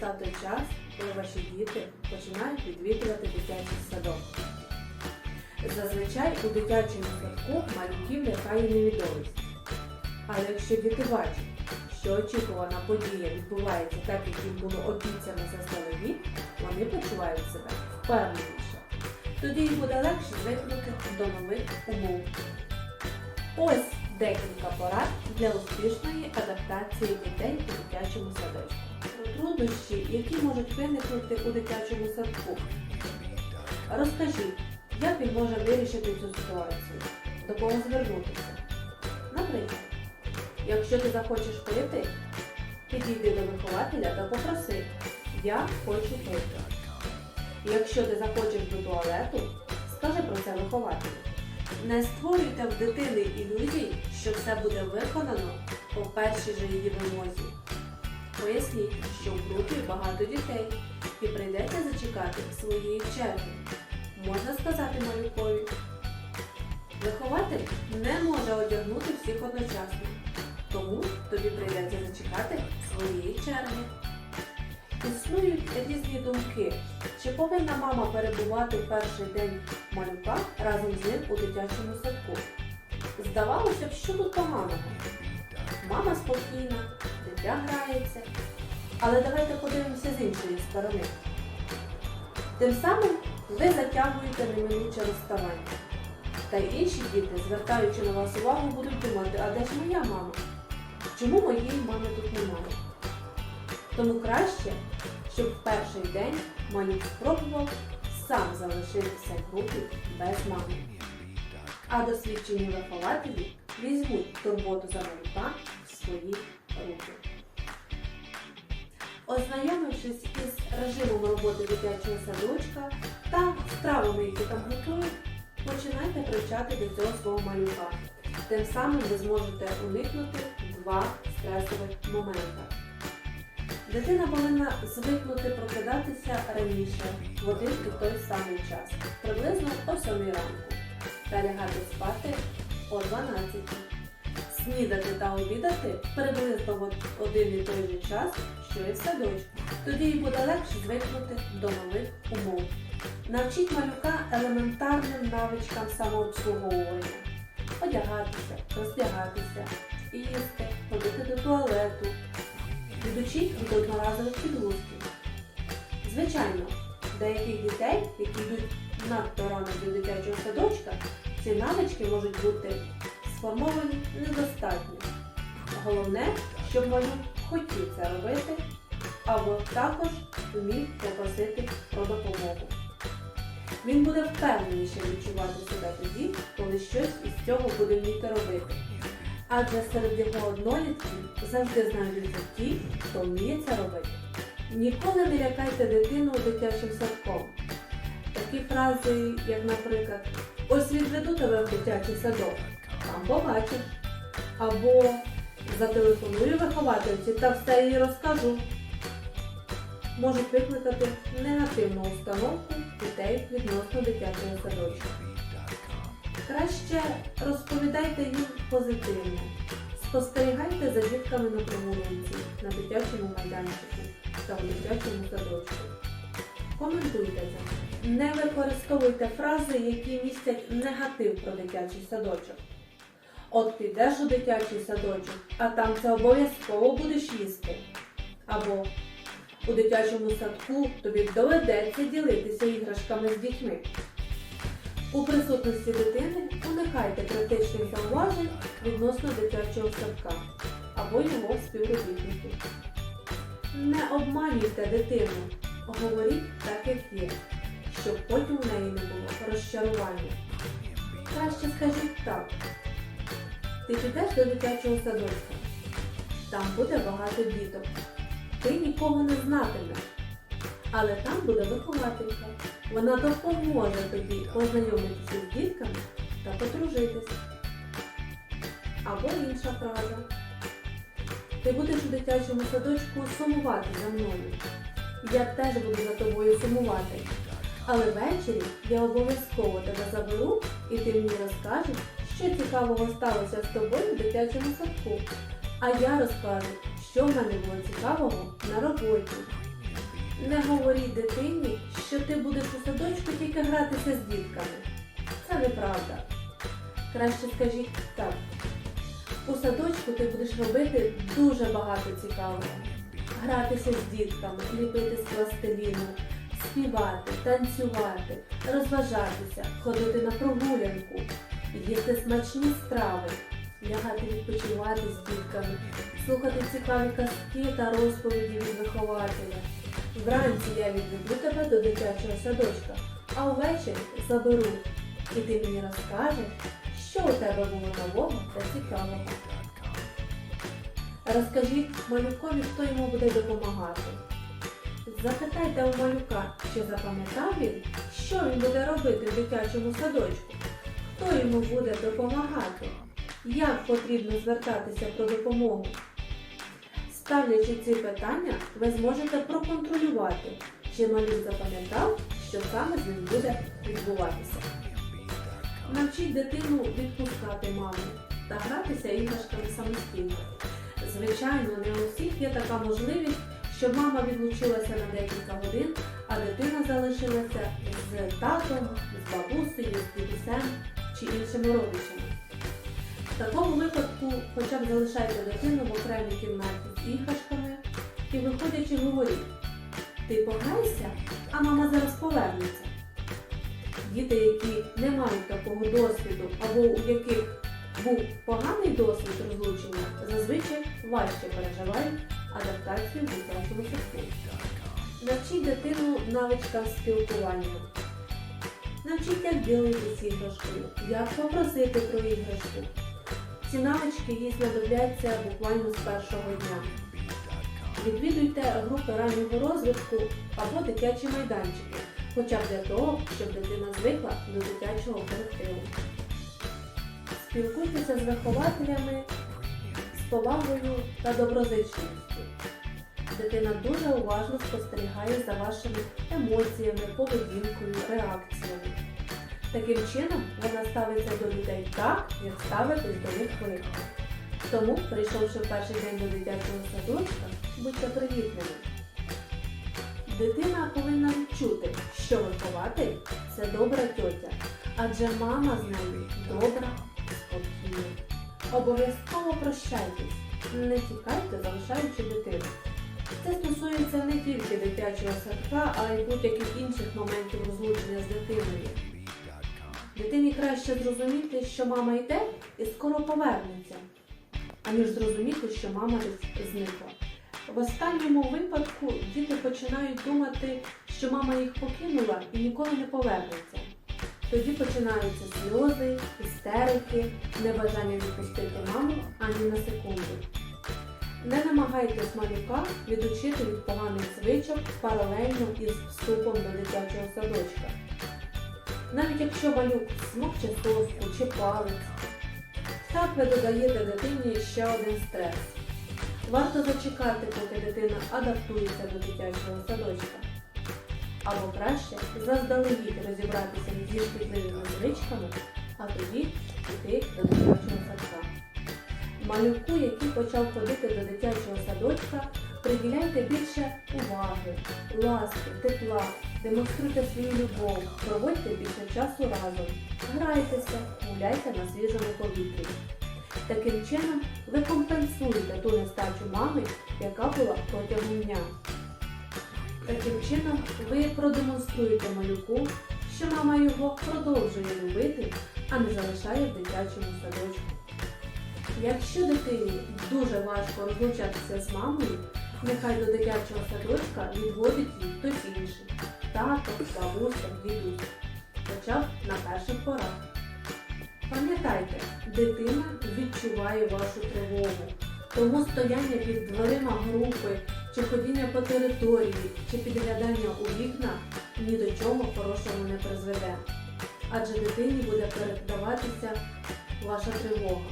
настав той час, коли ваші діти починають відвідувати дитячий садок. Зазвичай у дитячому садку малюків лякає невідомість. Але якщо діти бачать, що очікувана подія відбувається так, як їм було обіцяно заздалегідь, вони почувають себе впевненіше. Тоді їм буде легше звикнути до нових умов. Ось декілька порад для успішної адаптації дітей у дитячому садочку. Які можуть виникнути у дитячому садку. Розкажіть, як він може вирішити цю ситуацію, до кого звернутися. Наприклад, якщо ти захочеш пити, підійди до вихователя та попроси Я хочу пити. Якщо ти захочеш до туалету, скажи про це вихователю. Не створюйте в дитини ілюзій, що все буде виконано по першій же її вимозі. Поясніть, що в групі багато дітей і прийдеться зачекати своєї черги. Можна сказати малюкові. Вихователь не може одягнути всіх одночасно, тому тобі прийдеться зачекати своєї черги. Існують різні думки, чи повинна мама перебувати перший день малюка разом з ним у дитячому садку. Здавалося б, що тут поганого. Мама спокійна, дитя грається. Але давайте подивимося з іншої сторони. Тим самим ви затягуєте неминуче розставання. Та й інші діти, звертаючи на вас увагу, будуть думати, а де ж моя мама? Чому моєї мами тут немає? Тому краще, щоб в перший день малюк спробував сам залишитися в групі без мами. А досвідчені вихователі візьмуть турботу за малюка в свої руки. Ознайомившись із режимом роботи дитячого садочка та стравами, які там готують, починайте привчати до цього свого малюка. Тим самим ви зможете уникнути два стресових моменти. Дитина повинна звикнути прокидатися раніше в один і той самий час, приблизно о 7 ранку, та лягати спати о 12. Снідати та обідати приблизно в один і той же час, що і в садочку. Тоді їй буде легше звикнути до нових умов. Навчіть малюка елементарним навичкам самообслуговування. Одягатися, роздягатися, їсти, ходити до туалету, відучіть від одноразових підгузків. Звичайно, деяких дітей, які йдуть надто рано до дитячого садочка, ці навички можуть бути сформовані недостатньо. Головне, щоб малюк хотів це робити, або також вмів попросити про допомогу. Він буде впевненіше відчувати себе тоді, коли щось із цього буде вміти робити. Адже серед його однолітків завжди знайдуться ті, хто вміє це робити. Ніколи не лякайте дитину дитячим садком. Такі фрази, як, наприклад, ось відведу тебе в дитячий садок, там побачиш. Або зателефоную виховательці та все їй розкажу. Можуть викликати негативну установку дітей відносно дитячого садочку. Краще розповідайте їм позитивно. Спостерігайте за дітками на прогулянці, на дитячому майданчику та в дитячому садочку. Коментуйте це. Не використовуйте фрази, які містять негатив про дитячий садочок. От підеш у дитячий садочок, а там це обов'язково будеш їсти. Або у дитячому садку тобі доведеться ділитися іграшками з дітьми. У присутності дитини уникайте критичних зауважень відносно дитячого садка або його співробітників. Не обманюйте дитину, говоріть так, як є, щоб потім в неї не було розчарування. Краще скажіть так. Ти підеш до дитячого садочка. Там буде багато діток. Ти нікого не знатимеш. Але там буде вихователька. Вона допоможе тобі познайомитися з дітками та подружитися. Або інша фраза. Ти будеш у дитячому садочку сумувати за мною. Я теж буду за тобою сумувати. Але ввечері я обов'язково тебе заберу і ти мені розкажеш, що цікавого сталося з тобою в дитячому садку. А я розкажу, що в мене було цікавого на роботі. Не говоріть дитині, що ти будеш у садочку тільки гратися з дітками. Це неправда. Краще скажіть так. У садочку ти будеш робити дуже багато цікавого. Гратися з дітками, ліпити з пластиліну, співати, танцювати, розважатися, ходити на прогулянку, їсти смачні страви, лягати відпочивати з дітками, слухати цікаві казки та розповіді від вихователя. Вранці я відведу тебе до дитячого садочка, а ввечері заберу. І ти мені розкажеш, що у тебе було нового та цікавого. Розкажіть малюкові, хто йому буде допомагати. Запитайте у малюка, чи запам'ятав він, що він буде робити в дитячому садочку, хто йому буде допомагати, як потрібно звертатися про допомогу. Ставлячи ці питання, ви зможете проконтролювати, чи малюк запам'ятав, що саме з ним буде відбуватися. Навчіть дитину відпускати маму та гратися іграшками самостійно. Звичайно, не у всіх є така можливість, щоб мама відлучилася на декілька годин, а дитина залишилася з татом, з бабусею, з дідусем чи іншими родичами. В такому випадку хоча б залишайте дитину в окремій кімнаті з іграшками і виходячи говоріть, ти пограйся, а мама зараз повернеться. Діти, які не мають такого досвіду або у яких був поганий досвід розлучення, зазвичай важче переживають адаптацію в дитячому садку. Навчіть дитину навичкам спілкування. Навчіть, як ділитися іграшкою, як попросити про іграшку. Ці навички їй знадобляться буквально з першого дня. Відвідуйте групи раннього розвитку або дитячі майданчики, хоча б для того, щоб дитина звикла до дитячого колективу. Спілкуйтеся з вихователями з повагою та доброзичністю. Дитина дуже уважно спостерігає за вашими емоціями, поведінкою, реакціями. Таким чином вона ставиться до людей так, як ставитесь до них ви. Тому, прийшовши в перший день до дитячого садочка, будьте привітними. Дитина повинна відчути, що вихователь це добра тьотя, адже мама з нею добра, спокійна. Обов'язково прощайтесь, не тікайте, залишаючи дитину. Це стосується не тільки дитячого садка, а й будь-яких інших моментів розлучення з дитиною. Дитині краще зрозуміти, що мама йде і скоро повернеться, аніж зрозуміти, що мама зникла. В останньому випадку діти починають думати, що мама їх покинула і ніколи не повернеться. Тоді починаються сльози, істерики, небажання відпустити маму ані на секунду. Не намагайтесь малюка відучити від поганих звичок паралельно із вступом до дитячого садочка. Навіть якщо малюк смокче соску чи палець, так ви додаєте дитині ще один стрес. Варто зачекати, поки дитина адаптується до дитячого садочка. Або краще заздалегідь розібратися зі шкідливими звичками, а тоді йти до дитячого садка. Малюку, який почав ходити до дитячого садочка, приділяйте більше уваги, ласки, тепла, демонструйте свою любов, проводьте більше часу разом, грайтеся, гуляйте на свіжому повітрі. Таким чином ви компенсуєте ту нестачу мами, яка була протягом дня. Таким чином ви продемонструєте малюку, що мама його продовжує любити, а не залишає в дитячому садочку. Якщо дитині дуже важко розлучатися з мамою, нехай до дитячого садочка відводить її хтось інший тато, бабуся, дідусь, хоча б на перших порах. Пам'ятайте, дитина відчуває вашу тривогу, тому стояння під дверима групи, чи ходіння по території, чи підглядання у вікна ні до чого хорошого не призведе. Адже дитині буде передаватися ваша тривога.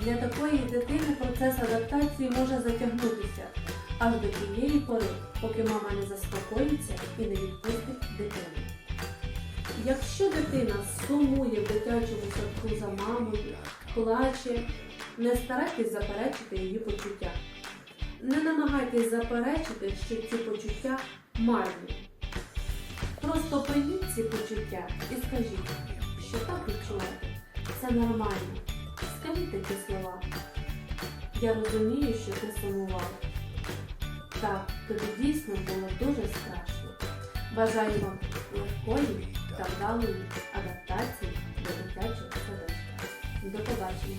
Для такої дитини процес адаптації може затягнутися аж до тієї пори, поки мама не заспокоїться і не відпустить дитину. Якщо дитина сумує в дитячому садку за мамою, плаче, не старайтесь заперечити її почуття. Не намагайтесь заперечити, що ці почуття марні. Просто прийміть ці почуття і скажіть, що так відчуваєте. Це нормально. Скажіть такі слова. Я розумію, що ти сумував. Так, тобі дійсно було дуже страшно. Бажаю вам легкої та вдалої адаптації до дитячого садочка. До побачення!